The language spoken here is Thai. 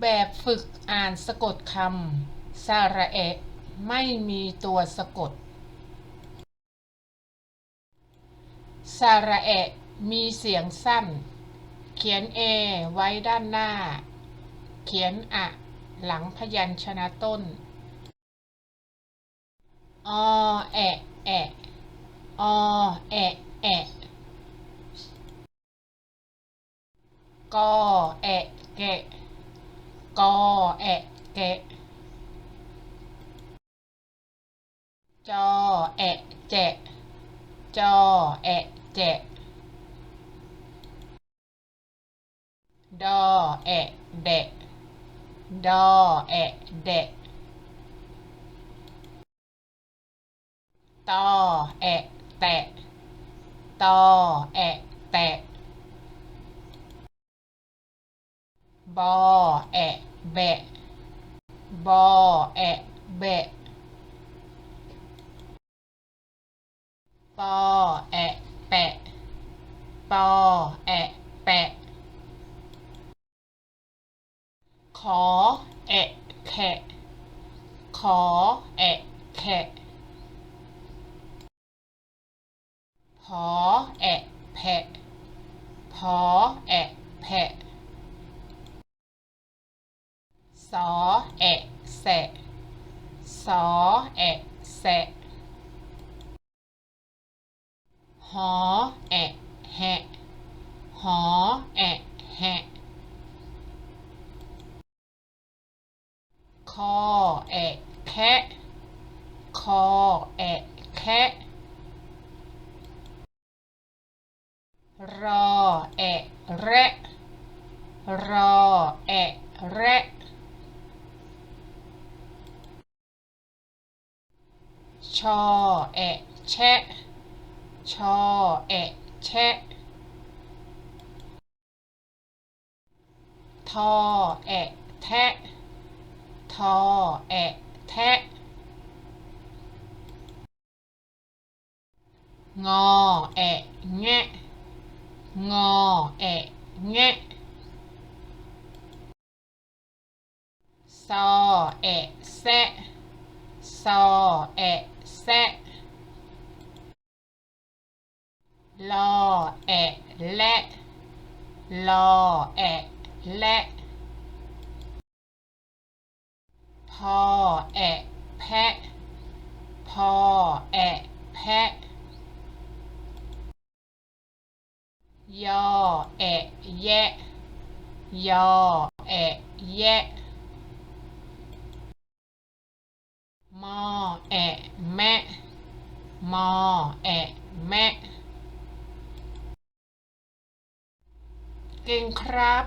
แบบฝึกอ่านสะกดคำสระเอะ ไม่มีตัวสะกดสระเอะมีเสียงสั้น เขียน A ไว้ด้านหน้า เขียนอะ หลังพยัญชนะต้น อแอะแอะอแอะแอะกอแอะแกะ กอแอะแกะจอแอะแจะจอแอะแจะดอแอะแดะดอแอะแดะตอแอะแตะตอแอะแตะ บอแอะแบะบอแอะแบะปอแอะแปะปอแอะแปะ ขอแอะแขะขอแอะแขะพอแอะแผะพอแอะแผะ สอแอะแสะสอแอะแสะหอแอะแหะหอแอะแหะคอแอะแคะคอแอะแคะรอแอะแระรอแอะแระ ชอแอะแชะชอแอะแชะทอแอะแทะทอแอะแทะงอแอะแงะงอแอะแงะซอแอะแซะซอแอะ แซะลอแอะและลอแอะและพอแอะแพะพอแอะแพะยอแอะแยะยอแอะแยะ มอแอะแมะมอแอะแมะเก่งครับ